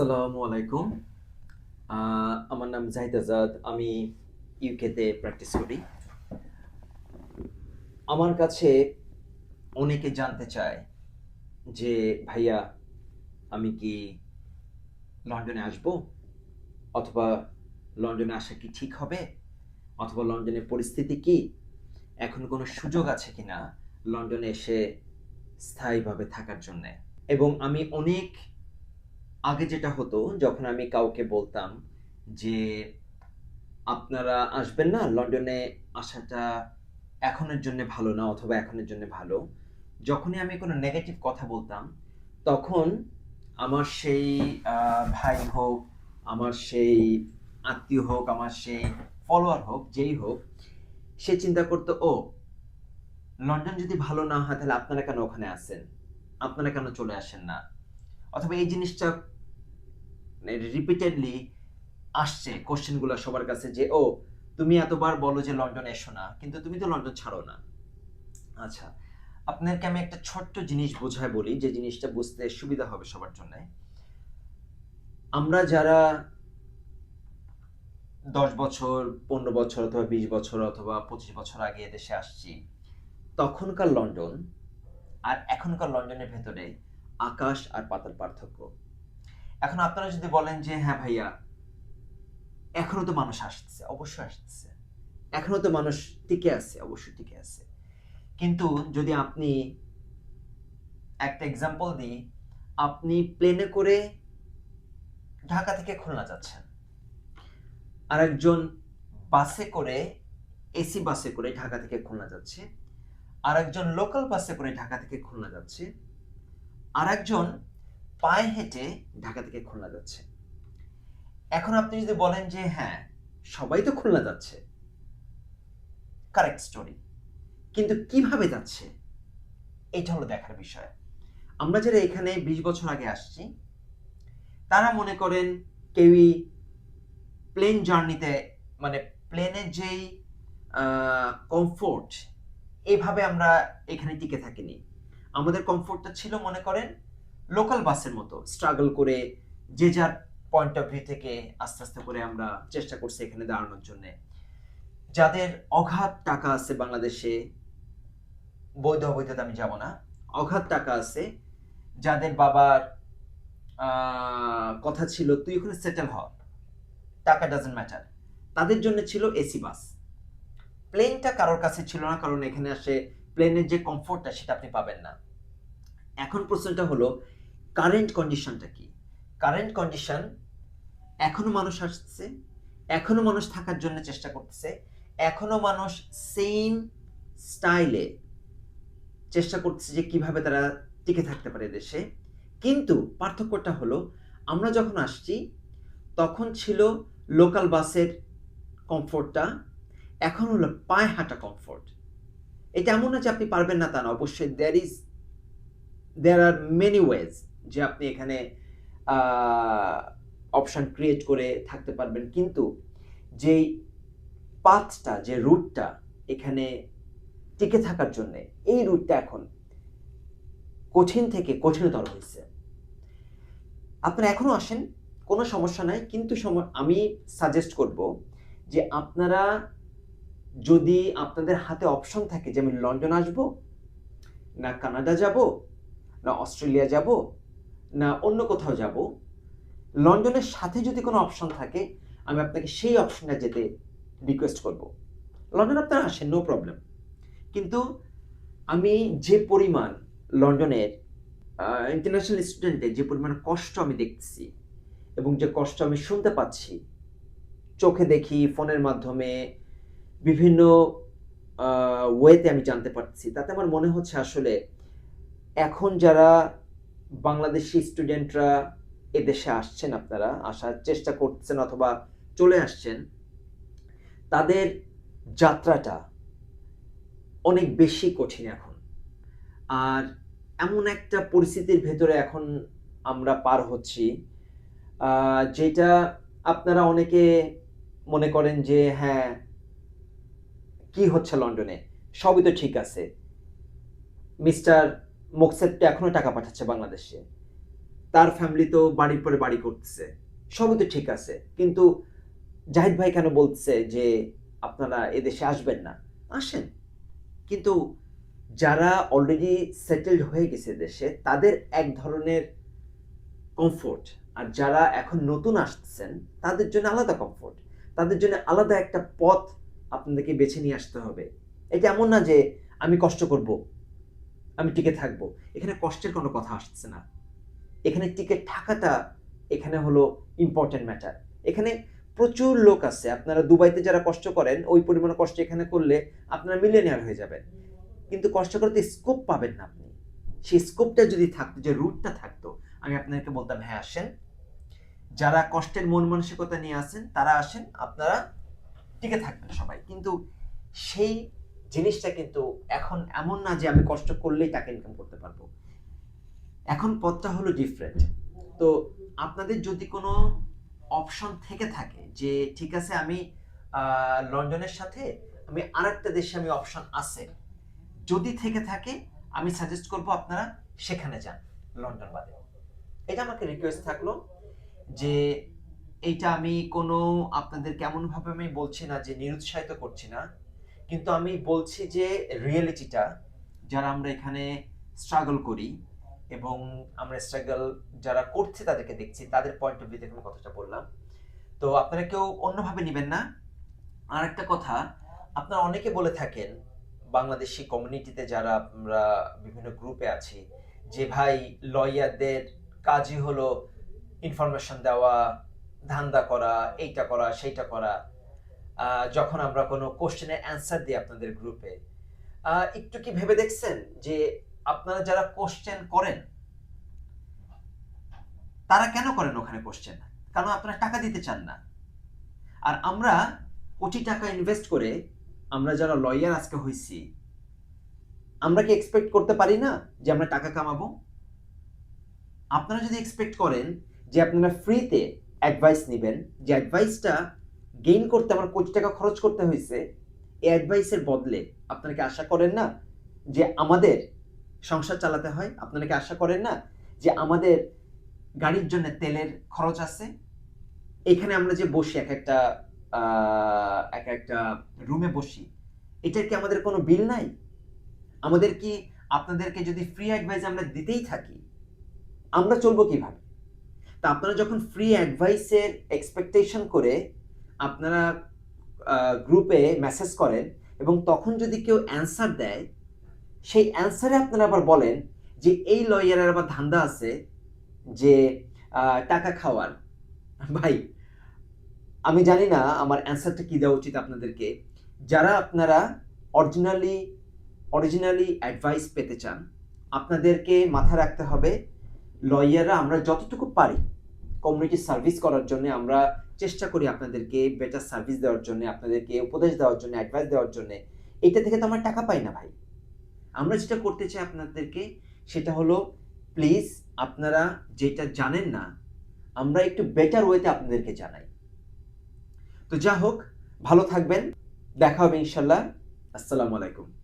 আসসালামু আলাইকুম। আমার নাম জাহিদ আজাদ আমি ইউকেতে প্র্যাকটিস করি। আমার কাছে অনেকে জানতে চায় যে, ভাইয়া, আমি কি লন্ডনে আসব? অথবা লন্ডনে আসা কি ঠিক হবে? অথবা লন্ডনের পরিস্থিতি কি? এখন কোনো সুযোগ আছে কিনা লন্ডনে এসে স্থায়ীভাবে থাকার জন্য? এবং আমি অনেক আগে যেটা হতো, যখন আমি কাউকে বলতাম যে, আপনারা আসবেন না? লন্ডনে আসাটা এখনের জন্য ভালো না, অথবা এখনের জন্য ভালো। যখনই আমি কোনো নেগেটিভ কথা বলতাম, তখন আমার সেই ভাই হোক, আমার সেই আত্মীয় হোক, আমার সেই ফলোয়ার হোক, যেই হোক, সে চিন্তা করতো, ও, লন্ডন যদি ভালো না হয়, তাহলে আপনারা কেন ওখানে আসেন? আপনারা কেন চলে আসেন না? অথবা এই জিনিসটা রিপিটেডলি আসছে কোশ্চেনগুলো সবার কাছে যে, ও, তুমি এতবার বলো যে লন্ডন এসো না, কিন্তু তুমি তো লন্ডন ছাড়ো না। আচ্ছা আপনাকে আমি একটা ছোট্ট জিনিস বোঝায় বলি, যে জিনিসটা বুঝতে সুবিধা হবে সবার জন্য। আমরা যারা দশ বছর, পনেরো বছর অথবা বিশ বছর অথবা পঁচিশ বছর আগে দেশে আসছি, তখনকার লন্ডন আর এখনকার লন্ডনের ভেতরে আকাশ আর পাতার পার্থক্য। এখন আপনারা যদি বলেন যে হ্যাঁ ভাইয়া, এখনও তো মানুষ আসতেছে অবশ্যই আসতেছে এখনও তো মানুষ টিকে আছে, অবশ্যই টিকে আছে। কিন্তু যদি আপনি একটা এক্সাম্পল দিই, আপনি প্লেনে করে ঢাকা থেকে খুলনা যাচ্ছেন। আরেকজন বাসে করে, এসি বাসে করে ঢাকা থেকে খুলনা যাচ্ছে। আরেকজন লোকাল বাসে করে ঢাকা থেকে খুলনা যাচ্ছে। আরেকজন পায়ে হেঁটে ঢাকা থেকে খুলনা যাচ্ছে। এখন আপনি যদি বলেন যে হ্যাঁ সবাই তো খুলনা যাচ্ছে। কারেক্ট স্টোরি কিন্তু কীভাবে যাচ্ছে? এটা হলো দেখার বিষয়। আমরা যারা এখানে বিশ বছর আগে আসছি, তারা মনে করেন কেউই প্লেন জার্নিতে মানে প্লেনের যেই কমফোর্ট এভাবে আমরা এখানে টিকে থাকিনি। আমাদের কমফোর্টটা ছিল, মনে করেন লোকাল বাসের মতো স্ট্রাগল করে যে যার পয়েন্ট অফ ভিউ থেকে আস্তে আস্তে করে আমরা চেষ্টা করছি এখানে দাঁড়ানোর জন্য। যাদের অগাধ টাকা আছে বাংলাদেশে, বৈধ অবৈধতা আমি যাব না। অগাধ টাকা আছে, যাদের বাবার কথা ছিল, তুই ওখানে সেটেল হ, টাকা ডাজেন্ট ম্যাটার তাদের জন্য ছিল এসি বাস। প্লেনটা কারোর কাছে ছিল না, কারণ এখানে আসে প্লেনের যে কমফোর্টটা সেটা আপনি পাবেন না। এখন প্রশ্নটা হলো কারেন্ট কন্ডিশনটা কি? কারেন্ট কন্ডিশন এখনও মানুষ আসছে, এখনও মানুষ থাকার জন্য চেষ্টা করতেছে, এখনও মানুষ সেম স্টাইলে চেষ্টা করতেছে যে কীভাবে তারা টিকে থাকতে পারে দেশে। কিন্তু পার্থক্যটা হলো, আমরা যখন আসছি, তখন ছিল লোকাল বাসের কমফোর্টটা, এখন হলো পায়ে হাঁটা কমফোর্ট। এটা এমন না যে আপনি পারবেন না তা না, অবশ্যই there is there are many ways যে আপনি এখানে অপশান ক্রিয়েট করে থাকতে পারবেন। কিন্তু যেই পাথটা যে রুটটা এখানে টিকে থাকার জন্য, এই রুটটা এখন কঠিন থেকে কঠিনতর হয়েছে। আপনারা এখনও আসেন, কোনো সমস্যা নাই, কিন্তু আমি সাজেস্ট করব যে আপনারা যদি আপনাদের হাতে অপশন থাকে যে আমি লন্ডন আসব, না কানাডা যাব, না অস্ট্রেলিয়া যাব না, অন্য কোথাও যাব। লন্ডনের সাথে যদি কোনো অপশন থাকে, আমি আপনাকে সেই অপশনটা যেতে রিকোয়েস্ট করব। লন্ডন আপনারা আসেন নো প্রবলেম কিন্তু আমি যে পরিমাণ লন্ডনের ইন্টারন্যাশনাল স্টুডেন্টের যে পরিমাণ কষ্ট আমি দেখছি এবং যে কষ্ট আমি শুনতে পাচ্ছি, চোখে দেখি, ফোনের মাধ্যমে, বিভিন্ন ওয়েতে আমি জানতে পারছি তাতে আমার মনে হচ্ছে আসলে এখন যারা বাংলাদেশি স্টুডেন্টরা এদেশে আসছেন আপনারা, আসার চেষ্টা করছেন অথবা চলে আসছেন, তাদের যাত্রাটা অনেক বেশি কঠিন এখন। আর এমন একটা পরিস্থিতির ভেতরে এখন আমরা পার হচ্ছি যেটা আপনারা অনেকে মনে করেন যে হ্যাঁ কি হচ্ছে লন্ডনে? সবই তো ঠিক আছে। মিস্টার মোকসেদটা এখনও টাকা পাঠাচ্ছে বাংলাদেশে। তার ফ্যামিলি তো বাড়ির পরে বাড়ি করতেছে। সবই তো ঠিক আছে। কিন্তু জাহিদ ভাই কেন বলছে যে আপনারা এদেশে আসবেন না? আসেন। কিন্তু যারা অলরেডি সেটেলড হয়ে গেছে দেশে তাদের এক ধরনের কমফোর্ট আর যারা এখন নতুন আসছেন, তাদের জন্য আলাদা কমফোর্ট তাদের জন্য আলাদা একটা পথ আপনাদেরকে বেছে নিয়ে আসতে হবে। এটা এমন না যে আমি কষ্ট করব। আমি টিকে থাকব। এখানে কষ্টের কোনো কথা আসছে না। এখানে টিকে থাকাটা এখানে হলো ইম্পর্টেন্ট ম্যাটার এখানে প্রচুর লোক আছে। আপনারা দুবাইতে যারা কষ্ট করেন, ওই পরিমাণ কষ্ট এখানে করলে আপনারা মিলিয়নিয়ার হয়ে যাবেন। কিন্তু কষ্ট করতে স্কোপ পাবেন না আপনি। সেই স্কোপটা যদি থাকতো, যে রুটটা থাকতো, আমি আপনাদেরকে বলতাম হ্যাঁ আসেন। যারা কষ্টের মন মানসিকতা নিয়ে আসেন তারা আসেন, আপনারা টিকে থাকবেন সবাই। কিন্তু সেই জিনিসটা কিন্তু এখন এমন না যে আমি কষ্ট করলেই টাকা ইনকাম করতে পারব। এখন পথটা হলো ডিফারেন্ট তো আপনাদের যদি কোনো অপশন থেকে থাকে যে, ঠিক আছে, আমি লন্ডনের সাথে, আমি আরেকটা দেশে আমি অপশন আছে। যদি থেকে থাকে, আমি সাজেস্ট করব আপনারা সেখানে যান, লন্ডন বাদে। এটা আমাকে রিকোয়েস্ট থাকল যে, এইটা আমি কোনো আপনাদের কেমন ভাবে আমি বলছি না, যে নিরুৎসাহিত করছি না কিন্তু আমি বলছি যে রিয়েলিটিটা যারা আমরা এখানে স্ট্রাগল করি এবং আমরা স্ট্রাগল যারা করছে তাদেরকে দেখছি, তাদের পয়েন্ট অফ ভিউ থেকে আমি কথাটা বললাম। তো আপনারা কেউ অন্যভাবে নেবেন না। আর একটা কথা, আপনারা অনেকে বলে থাকেন, বাংলাদেশি কমিউনিটিতে যারা আমরা বিভিন্ন গ্রুপে আছি, যে ভাই লয়ারদের কাজই হলো ইনফরমেশন দেওয়া, ধান্দা করা, এইটা করা, সেইটা করা। যখন আমরা কোনো কোশ্চেনের অ্যান্সার দিই আপনাদের গ্রুপে একটু কি ভেবে দেখছেন যে আপনারা যারা কোশ্চেন করেন, তারা কেন করেন ওখানে কোশ্চেন কারণ আপনারা টাকা দিতে চান না। আর আমরা কোটি টাকা ইনভেস্ট করে আমরা যারা লয়ার আজকে হয়েছি আমরা কি এক্সপেক্ট করতে পারি না যে আমরা টাকা কামাবো? আপনারা যদি এক্সপেক্ট করেন যে আপনারা ফ্রিতে অ্যাডভাইস নেবেন, যে অ্যাডভাইসটা গেইন করতে আমার কোটি টাকা খরচ করতে হয়েছে, এই অ্যাডভাইসের বদলে আপনারা কি আশা করেন না যে আমাদের সংসার চালাতে হয়? আপনারা কি আশা করেন না যে আমাদের গাড়ির জন্য তেলের খরচ আছে? এখানে আমরা যে বসি, এক একটা এক একটা রুমে বসি, এটার কি আমাদের কোনো বিল নাই? আমাদের কি আপনাদেরকে যদি ফ্রি অ্যাডভাইস আমরা দিতেই থাকি, আমরা চলবো কীভাবে? তা আপনারা যখন ফ্রি অ্যাডভাইসের এক্সপেকটেশন করে আপনারা গ্রুপে মেসেজ করেন এবং তখন যদি কেউ অ্যান্সার দেয়, সেই অ্যান্সারে আপনারা আবার বলেন যে এই লয়ারের আবার ধান্দা আছে যে টাকা খাওয়ার। ভাই, আমি জানি না আমার অ্যান্সারটা কি দেওয়া উচিত আপনাদেরকে। যারা আপনারা অরিজিনালি অরিজিনালি অ্যাডভাইস পেতে চান, আপনাদেরকে মাথায় রাখতে হবে লয়াররা আমরা যতটুকু পারি কমিউনিটি সার্ভিস করার জন্য আমরা চেষ্টা করি আপনাদেরকে বেটার সার্ভিস দেওয়ার জন্য, আপনাদেরকে উপদেশ দেওয়ার জন্য অ্যাডভাইস দেওয়ার জন্য। এটা থেকে তো আমরা টাকা পাই না ভাই। আমরা যেটা করতে চাই আপনাদেরকে, সেটা হলো প্লিজ আপনারা যেটা জানেন না, আমরা একটু বেটার ওয়েতে আপনাদেরকে জানাই। তো যা হোক ভালো থাকবেন। দেখা হবে ইনশাল্লাহ। আসসালামু আলাইকুম।